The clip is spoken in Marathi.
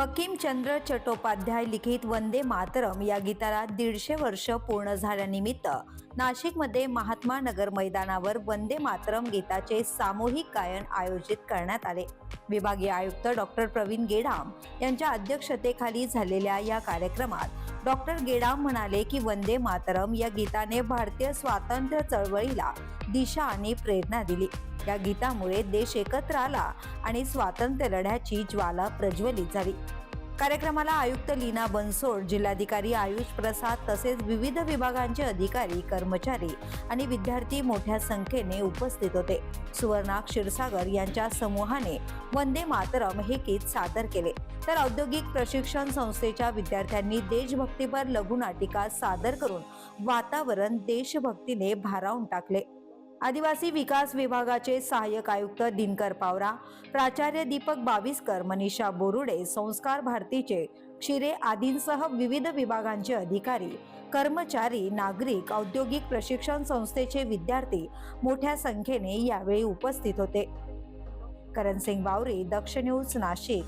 बंकिमचंद्र चट्टोपाध्याय लिखित वंदे मातरम या गीताला दीडशे वर्ष पूर्ण झाल्यानिमित्त नाशिकमध्ये महात्मा नगर मैदानावर वंदे मातरम गीताचे सामूहिक गायन आयोजित करण्यात आले. विभागीय आयुक्त डॉक्टर प्रवीण गेडाम यांच्या अध्यक्षतेखाली झालेल्या या कार्यक्रमात डॉक्टर गेडाम म्हणाले की वंदे मातरम या गीताने भारतीय स्वातंत्र्य चळवळीला दिशा आणि प्रेरणा दिली. या गीतामुळे देश एकत्र आला आणि स्वातंत्र्य लढ्याची ज्वाला प्रज्वलित झाली. कार्यक्रमाला आयुक्त लीना बनसोड जिल्हाधिकारी आयुष प्रसाद तसेच विविध विभागांचे अधिकारी कर्मचारी आणि विद्यार्थी मोठ्या संख्येने उपस्थित होते. सुवर्णा क्षीरसागर यांच्या समूहाने वंदे मातरम हे गीत सादर केले. तर औद्योगिक प्रशिक्षण संस्थेच्या विद्यार्थ्यांनी देशभक्तीपर लघुनाटिका सादर करून वातावरण देशभक्तीने भारावून टाकले. आदिवासी विकास विभागाचे सहाय्यक आयुक्त दिनकर पावरा प्राचार्य दीपक बाविस्कर मनीषा बोरुडे संस्कार भारतीचे क्षीरे आदींसह विविध विभागांचे अधिकारी कर्मचारी नागरिक औद्योगिक प्रशिक्षण संस्थेचे विद्यार्थी मोठ्या संख्येने यावेळी उपस्थित होते. करण सिंग बावरी दक्ष न्यूज नाशिक.